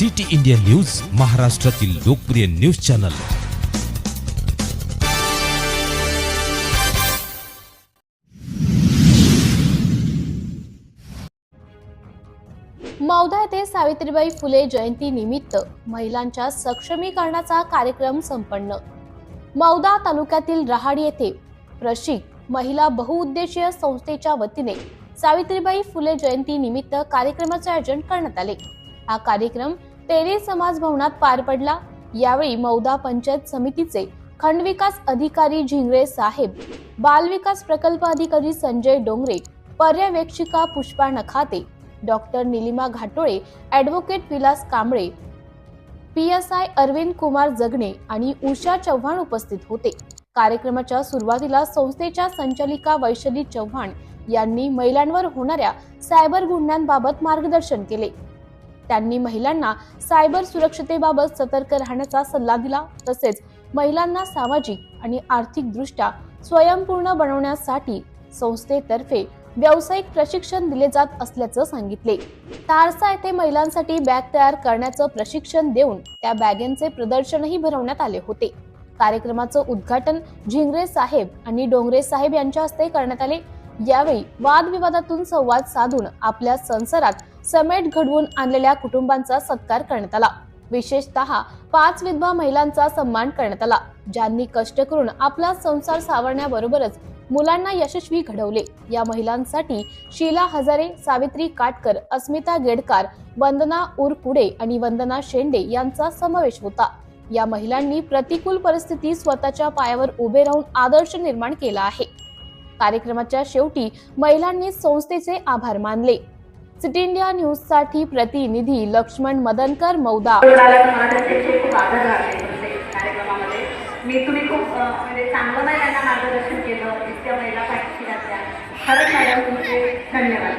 City India news महाराष्ट्रातील लोकप्रिय news channel. Mauda येथे सावित्रीबाई फुले जयंती निमित्त महिलांच्या सक्षमीकरणाचा कार्यक्रम संपन्न. मौदा तालुक्यातील रहाड येथे प्रशिक महिला बहुउद्देशीय संस्थेच्या वतीने सावित्रीबाई फुले जयंती निमित्त कार्यक्रमाचे आयोजन करण्यात आले. हा कार्यक्रम टेरे समाज भवनात पार पडला. यावेळी मौदा पंचायत समितीचे खंडविकास अधिकारी झिंगरे साहेब बालविकास प्रकल्प अधिकारी Sanjay Dongre पर्यवेक्षिका Pushpa Nakhate doctor Nilima Ghatole advocate Vilas Kamble P S I Arvind Kumar Jagne आणि उषा चव्हाण उपस्थित होते. कार्यक्रमाच्या सुरुवातीला संस्थेच्या संचालिका वैशाली चव्हाण यांनी महिलांवर होणाऱ्या सायबर गुन्ह्यांबाबत मार्गदर्शन केले. त्यांनी महिलांना सायबर सुरक्षतेबाबत सतर्क राहण्याचा सल्ला दिला. तसेच महिलांना सामाजिक आणि आर्थिकदृष्ट्या स्वयंपूर्ण बनवण्यासाठी संस्थेतर्फे व्यावसायिक प्रशिक्षण दिले जात असल्याचं सांगितले. तारसा येथे महिलांसाठी बॅग तयार करण्याचं प्रशिक्षण देऊन त्या बॅगेंचे प्रदर्शनही भरवण्यात आले होते. कार्यक्रमाचं उद्घाटन झिंगरे साहेब आणि डोंगरे साहेब यांच्या हस्ते करण्यात आले. यावेळी वादविवादातून संवाद साधून आपल्या संसारात समेट घडवून आणलेल्या कुटुंबांचा सत्कार करण्यात आला. विशेषतः पाच विधवा महिलांचा सन्मान करण्यात आला ज्यांनी कष्ट करून आपला संसार सावरण्याबरोबरच मुलांना यशस्वी घडवले. या महिलांसाठी शीला हजारे सावित्री काटकर अस्मिता गेडकार वंदना उरपुडे आणि वंदना शेंडे यांचा समावेश होता. या महिलांनी प्रतिकूल परिस्थिती स्वतःच्या पायावर उभे राहून आदर्श निर्माण केला आहे. कार्यक्रमाच्या शेवटी महिलांनी संस्थेचे आभार मानले. सिटी इंडिया न्यूजसाठी प्रतिनिधी लक्ष्मण मदनकर मौदा. खूप आदर राहते कार्यक्रमामध्ये. मी तुम्ही खूप म्हणजे चांगलं नाही यांना मार्गदर्शन केलं इतक्या महिला पाठीशी घातल्या. खरंच मॅडम तुमचे धन्यवाद.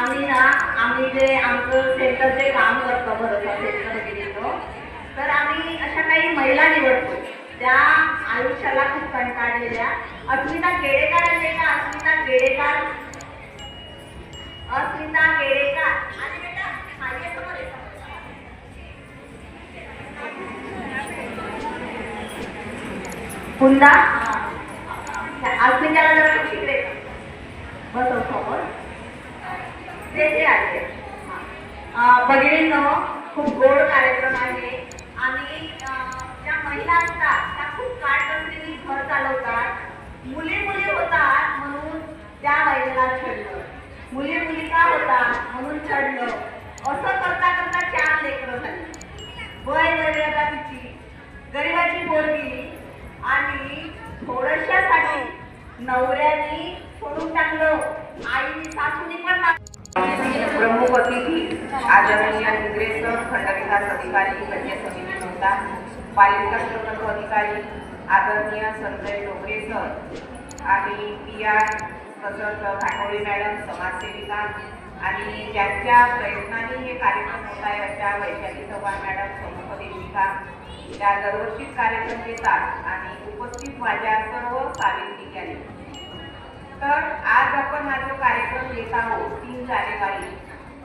आम्ही ना आम्ही जे आमचं सेंटर जे काम करतो भरोसा सेंटर गेलो तर आम्ही अशा काही महिला निवडतो. त्या आयुष्याला खूप कंटाळलेल्या अस्मिता केडेकर आहे का अस्मिता केडेकर अस्मिता केडेकर आणि बेटा माझ्यासमोर ये. पुन्हा अस्मिताला जरा शिकले बसव समोर. ते ते आहे. भगिनींनो हो, खूप गोड कार्यक्रम आहे. आणि ज्या महिला असतात त्या खूप काटकसरीने घर चालवतात. मुली मुली होतात म्हणून त्या महिलेला छडलं. मुली मुली का होतात म्हणून छडलं. असं करता करता चार लेकरं झाली. वय मर्यादा तिची गरिबाची पोरगी आणि थोडशासाठी नवऱ्याने सोडून टाकलं. आईने सासूने पण प्रमुख अतिथी आदरणीय इंग्रेस खंडविकास अधिकारी कन्या समिती होता बालविकास प्रकल्प अधिकारी आदरणीय संजय डोंगरे सर आणि पी आर तसंच भांडोळी मॅडम समाजसेविका आणि ज्यांच्या प्रयत्नाने हे कार्यक्रम होत आहे अशा वैशाली चव्हाण मॅडम समुपदेशिका त्या दरवर्षीच कार्यक्रम घेतात आणि उपस्थित माझ्या सर्व सावित्री तर आज आपण हा जो कार्यक्रम घेत आहोत तीन जानेवारी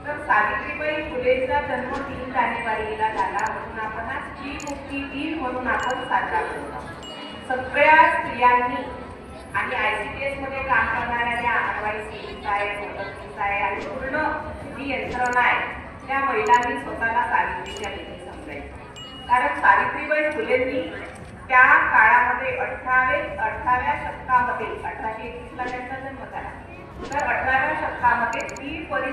तर सावित्रीबाई फुलेचा जन्म तीन जानेवारीला झाला म्हणून आपण आज स्त्री मुक्ती दिन म्हणून आपण साजरा करतो. सगळ्या स्त्रियांनी आणि आय सी टी एसमध्ये काम करणाऱ्या ज्या अंगणवाडी सेविका आहे मदतनीस आहे आणि पूर्ण जी यंत्रणा आहे त्या महिलांनी स्वतःला सावित्रीच्या निधी समजायचं. कारण सावित्रीबाई फुलेंनी त्या काळामध्ये अठरावे अठराव्या शतकामध्ये अठराशे एकवीसला त्यांचा जन्म झाला. तर अठराव्या शतकामध्ये ती परि